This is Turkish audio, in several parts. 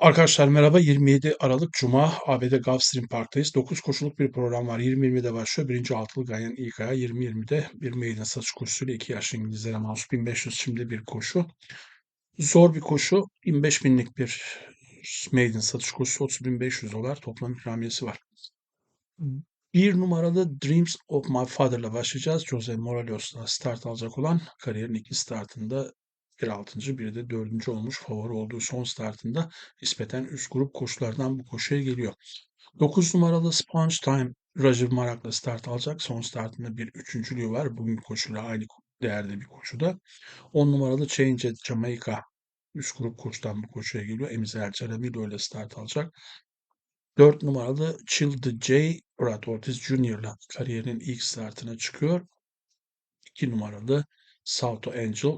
Arkadaşlar merhaba. 27 Aralık Cuma ABD Gulfstream Park'tayız. 9 koşuluk bir program var. 20-20'de başlıyor. Birinci altılı Ganyan ilk aya 20-20'de bir maiden satış koşusuyla 2 yaşlı İngilizlere mahsus 1500 şimdi bir koşu. Zor bir koşu. 25 binlik bir maiden satış koşusu 30.500 dolar toplam ikramiyesi var. Bir numaralı Dreams of My Father'la başlayacağız. Jose Morales'la start alacak olan kariyerin iki startında bir altıncı bir de dördüncü olmuş favori olduğu son startında nispeten üst grup koşulardan bu koşuya geliyor. 9 numaralı Sponge Time Roger Marak'la start alacak. Son startında bir üçüncülüğü var. Bugün koşuyla aynı değerde bir koşuda. 10 numaralı Change at Jamaica üst grup koşudan bu koşuya geliyor. Emizel Caramillo ile start alacak. 4 numaralı Childe J. Brad Ortiz Jr.'la kariyerinin ilk startına çıkıyor. 2 numaralı Salto Angel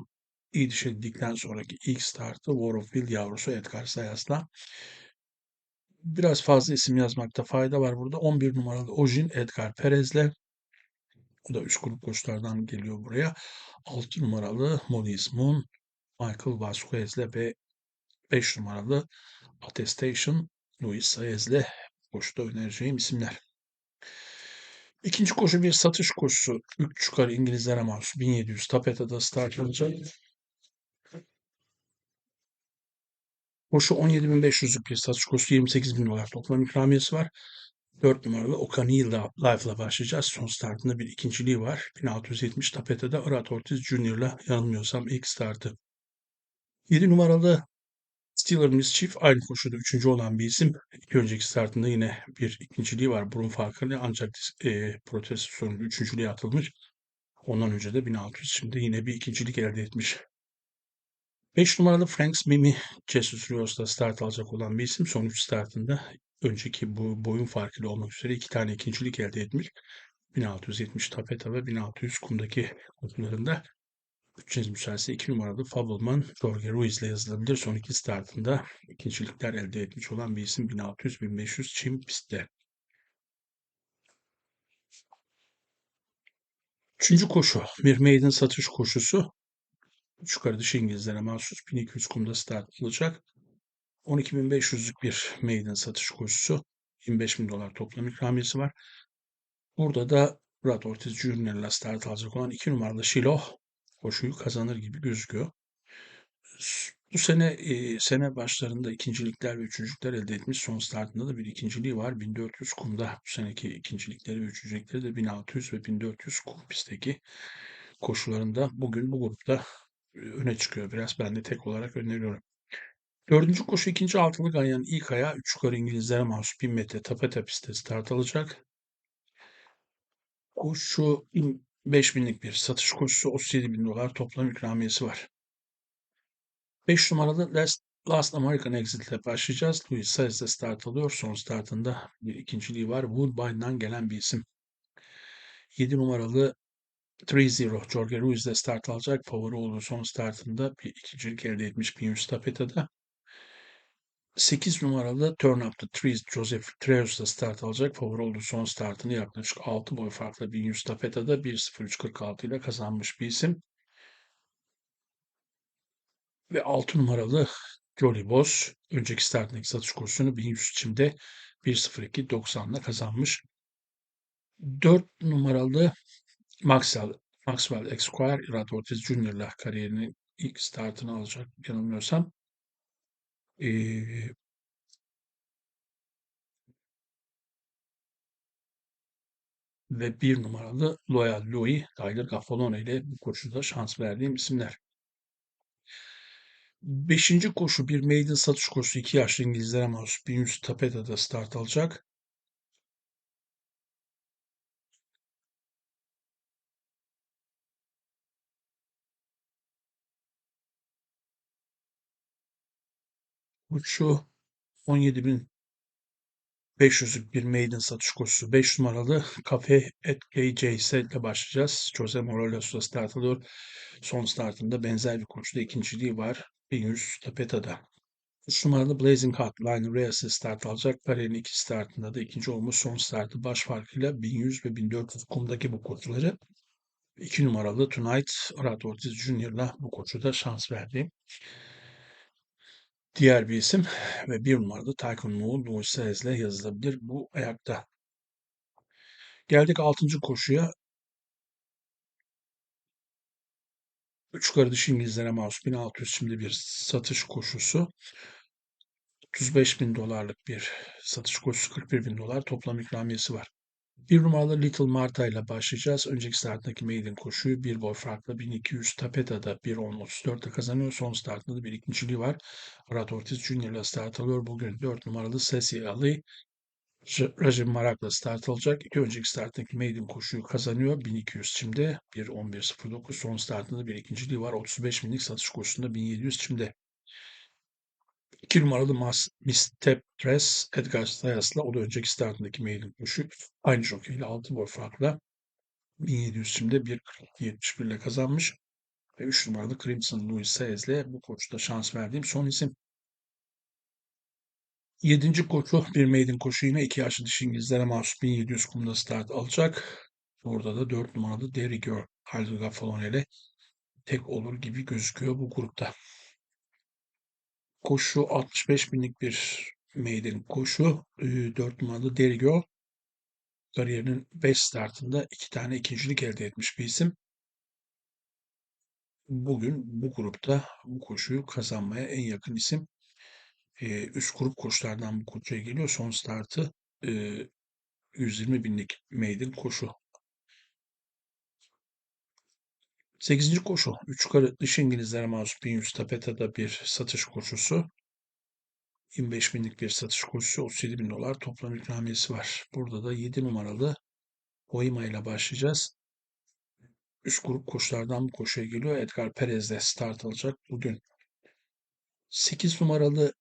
iyi dişedikten sonraki ilk startı War of Will yavrusu Edgar Sayas'la. Biraz fazla isim yazmakta fayda var burada. 11 numaralı Ojin Edgar Perez'le. O da üst grup koçlardan geliyor buraya. 6 numaralı Maurice Moon, Michael Vasquez'le ve 5 numaralı Attestation Luis Saez'le koşuda önereceğim isimler. İkinci koşu bir satış koşusu. 3 çıkar İngilizlere mahsus 1700 Tapeta'da start alacak. Koşu 17.500'lük bir satış koşusu 28 bin dolar toplam ikramiyesi var. 4 numaralı Okanil'la Life'la başlayacağız. Son startında bir ikinciliği var. 1670 Tapeta'da Irat Ortiz Junior'la yanılmıyorsam ilk startı. 7 numaralı Steeler Mischief aynı koşuda üçüncü olan bir isim. İki önceki startında yine bir ikinciliği var. Burun farkını ancak e, protest sonucu üçüncülüğe atılmış. Ondan önce de 1600 şimdi yine bir ikincilik elde etmiş. 5 numaralı Franks Mimi Jesus Rios'ta start alacak olan bir isim. Son 3 startında önceki bu boyun farkıyla olmak üzere iki tane ikincilik elde etmiş. 1670 tapeta ve 1600 kumdaki kutularında 300 müsaadesi 2 numaralı Fableman Jorge Ruiz ile yazılabilir. Son iki startında ikincilikler elde etmiş olan bir isim 1600-1500 çim pistte. Üçüncü koşu bir maiden satış koşusu. Üç yukarı dışı İngilizlere mahsus 1200 kumda start alacak. 12.500'lük bir maiden satış koşusu. 25.000 dolar toplam ikramiyesi var. Burada da Brad Ortiz ile start alacak olan 2 numaralı Shiloh koşuyu kazanır gibi gözüküyor. Bu sene e, sene başlarında ikincilikler ve üçüncülükler elde etmiş. Son startında da bir ikinciliği var. 1400 kumda bu seneki ikincilikleri ve üçüncülükleri de 1600 ve 1400 kum pistteki koşularında bugün bu grupta öne çıkıyor biraz. Ben de tek olarak öneriyorum. Dördüncü koşu ikinci altılı ganyanın ilk ayağı 3 yukarı İngilizlere mahsus 1000 metre tapeta pistte start alacak. Koşu 5000'lik bir satış koşusu 37 bin dolar toplam ikramiyesi var. 5 numaralı Last, Last American Exit ile başlayacağız. Louis Saez de start alıyor. Son startında bir ikinciliği var. Woodbine'dan gelen bir isim. 7 numaralı 3-0 Jorge Ruiz de start alacak. Favori olduğu son startında bir ikincilik elde etmiş 1100 tapeta'da. 8 numaralı Turn Up the Trees Joseph Treus da start alacak. Favori olduğu son startını yaklaşık 6 boy farklı 1100 tapeta'da 1.03.46 ile kazanmış bir isim. Ve 6 numaralı Jolly Boss önceki startındaki satış kursunu 1100 çimde 1.02.90 ile kazanmış. 4 numaralı Maxwell, Maxwell Esquire Irad Ortiz Jr. ile kariyerinin ilk startını alacak yanılmıyorsam. Ee, ve bir numaralı Loyal Louis Tyler Gaffalone ile bu koşuda şans verdiğim isimler. Beşinci koşu bir maiden satış koşusu. iki yaşlı İngilizlere mahsus 1100 tapeta'da start alacak. Koşu 17.500'lük bir maiden satış koşusu. 5 numaralı Cafe at KJS ile başlayacağız. Jose Morales'la start alıyor. Son startında benzer bir koşuda ikinciliği var. 1100 tapeta'da. 3 numaralı Blazing Hot Line Reyes'e start alacak. Kariyerin iki startında da ikinci olmuş. Son startı baş farkıyla 1100 ve 1400 kumdaki bu koşuları 2 numaralı Tonight Arat Ortiz Junior'la bu koşuda şans verdi. Diğer bir isim ve bir numaralı Tycoon Mu Louis Saez ile yazılabilir bu ayakta. Geldik 6. koşuya. Üç yukarı dış İngilizlere mahsus 1600 şimdi bir satış koşusu. 35 bin dolarlık bir satış koşusu 41 bin dolar toplam ikramiyesi var. Bir numaralı Little Marta ile başlayacağız. Önceki starttaki maiden koşuyu bir boy farklı 1200 Tapeta'da 1.10.34'te kazanıyor. Son startında da bir ikinciliği var. Brad Ortiz Jr. ile start alıyor. Bugün 4 numaralı Ceci Ali Rajim Marak'la start alacak. İki önceki starttaki maiden koşuyu kazanıyor. 1200 şimdi 1.11.09 son startında bir ikinciliği var. 35 binlik satış koşusunda 1700 şimdi. 2 numaralı Mas, Dress Edgar Sayas'la o da önceki startındaki maiden koşu aynı jokeyle 6 boy farkla 1700 şimdi 1.41 ile kazanmış. Ve 3 numaralı Crimson Louis Saez'le bu koşuda şans verdiğim son isim. Yedinci koşu bir maiden koşu yine iki yaşlı dişi İngilizlere mahsus 1700 kumda start alacak. Orada da 4 numaralı Derry Girl Halil Gaffalon ile tek olur gibi gözüküyor bu grupta. Koşu 65 binlik bir maiden koşu. 4 numaralı Derry Girl kariyerinin 5 startında 2 tane ikincilik elde etmiş bir isim. Bugün bu grupta bu koşuyu kazanmaya en yakın isim e, üst grup koşulardan bu koşuya geliyor. Son startı e, 120 binlik maiden koşu. 8. koşu. 3 yukarı dış İngilizlere mahsus 1100 tapeta'da bir satış koşusu. 25 binlik bir satış koşusu 37 bin dolar toplam ikramiyesi var. Burada da 7 numaralı Oima ile başlayacağız. Üst grup koşulardan bu koşuya geliyor. Edgar Perez de start alacak bugün. 8 numaralı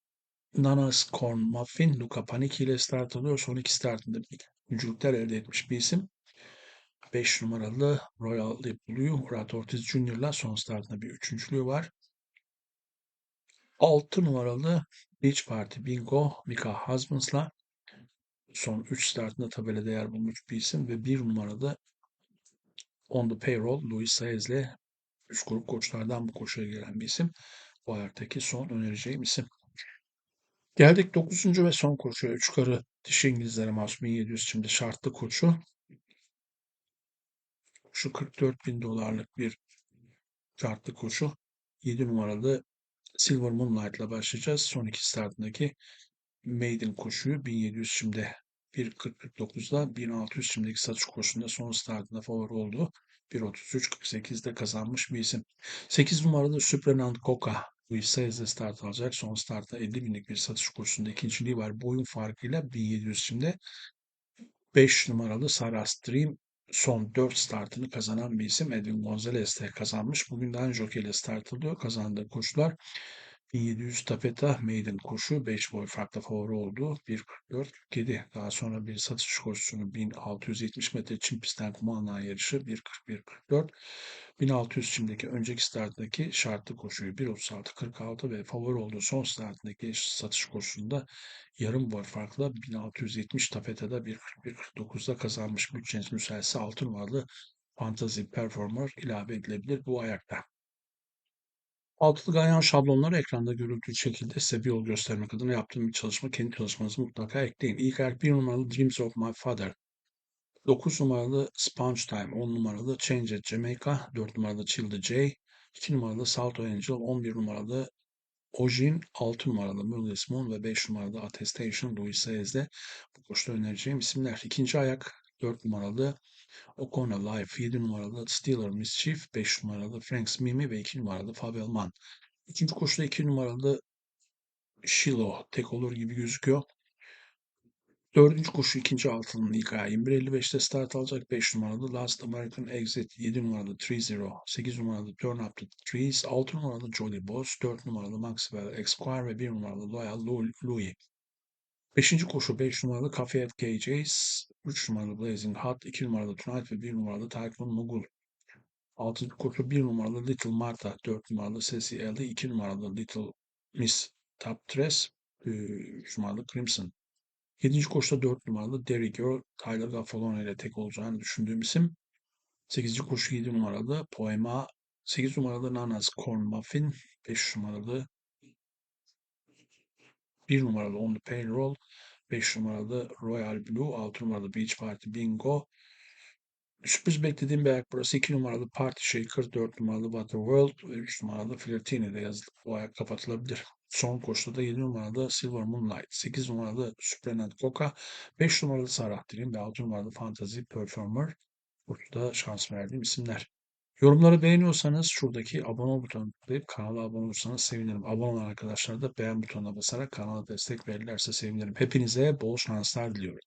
Nanas Corn Muffin Luca Panicki ile start alıyor. Son iki startında üçlükler elde etmiş bir isim. 5 numaralı Royal Blue Murat Ortiz ile son startında bir üçüncülüğü var. 6 numaralı Beach Party Bingo Mika Husbands'la son 3 startında tabelada yer bulmuş bir isim ve 1 numaralı On the Payroll Luis Saez ile üst grup koçlardan bu koşuya gelen bir isim. Bu ayaktaki son önereceğim isim. Geldik 9. ve son koşuya. Üç karı dişi İngilizlere mahsus 1700 şimdi şartlı koşu. Şu 44 bin dolarlık bir şartlı koşu. 7 numaralı Silver Moonlight ile başlayacağız. Son iki startındaki Maiden koşuyu 1700 şimdi 1.40-49'da 1600 şimdiki satış koşusunda son startında favori oldu. 1.33-48'de kazanmış bir isim. 8 numaralı Suprenant Coca bu ise start alacak. Son startta 50 binlik bir satış kursunda ikinciliği var. Boyun farkıyla 1700 şimdi. 5 numaralı Sarah Stream son 4 startını kazanan bir isim. Edwin Gonzalez de kazanmış. Bugün daha jockey ile start alıyor. Kazandığı koşular 1700 tapeta maiden koşu 5 boy farklı favori oldu. 1.44 Daha sonra bir satış koşusunu 1670 metre çim pistten kuma yarışı 1.41.44 1600 çimdeki önceki starttaki şartlı koşuyu 1.36.46 ve favori olduğu son startındaki satış koşusunda yarım boy farkla 1670 tapetede 1.41.49'da kazanmış bütçeniz müsaitse 6 numaralı Fantasy Performer ilave edilebilir bu ayakta. Altılı ganyan şablonları ekranda görüldüğü şekilde size bir yol göstermek adına yaptığım bir çalışma. Kendi çalışmanızı mutlaka ekleyin. İlk ayak 1 numaralı Dreams of My Father. 9 numaralı Sponge Time. 10 numaralı Change at Jamaica. 4 numaralı Chill the J. 2 numaralı Salto Angel. 11 numaralı Ojin, 6 numaralı Moonless Moon ve 5 numaralı Attestation Louis Saez'de bu koşuda önereceğim isimler. İkinci ayak 4 numaralı O'Connor Life, 7 numaralı Steeler Mischief, 5 numaralı Franks Mimi ve 2 numaralı Fabel Man. İkinci koşuda 2 numaralı Shiloh tek olur gibi gözüküyor. Dördüncü koşu ikinci altının ilk ayağı 21.55'te start alacak. 5 numaralı Last American Exit, 7 numaralı 3-0, 8 numaralı Turn Up the Trees, 6 numaralı Jolly Boss, 4 numaralı Maxwell Esquire ve 1 numaralı Loyal Louis. Beşinci koşu 5 numaralı Cafe at KJ's, 3 numaralı Blazing Hot, 2 numaralı Tonight ve 1 numaralı Tycoon Mogul. Altıncı koşu 1 numaralı Little Martha, 4 numaralı Ceci Ellie, 2 numaralı Little Miss Top Dress, 3 numaralı Crimson. Yedinci koşuda 4 numaralı Derry Girl, Tyler Gaffalone ile tek olacağını düşündüğüm isim. Sekizinci koşu 7 numaralı Poema, 8 numaralı Nana's Corn Muffin, 5 numaralı 1 numaralı On the Payroll, 5 numaralı Royal Blue, 6 numaralı Beach Party Bingo, Sürpriz beklediğim bir ayak burası. 2 numaralı Party Shaker, 4 numaralı Waterworld ve 3 numaralı Flirtini yazılı. Bu ayak kapatılabilir. Son koşuda da 7 numaralı Silver Moonlight, 8 numaralı Suprenant Coca, 5 numaralı Sarah Dream ve 6 numaralı Fantasy Performer. Burada şans verdiğim isimler. Yorumları beğeniyorsanız şuradaki abone butonuna tıklayıp kanala abone olursanız sevinirim. Abone olan arkadaşlar da beğen butonuna basarak kanala destek verirlerse sevinirim. Hepinize bol şanslar diliyorum.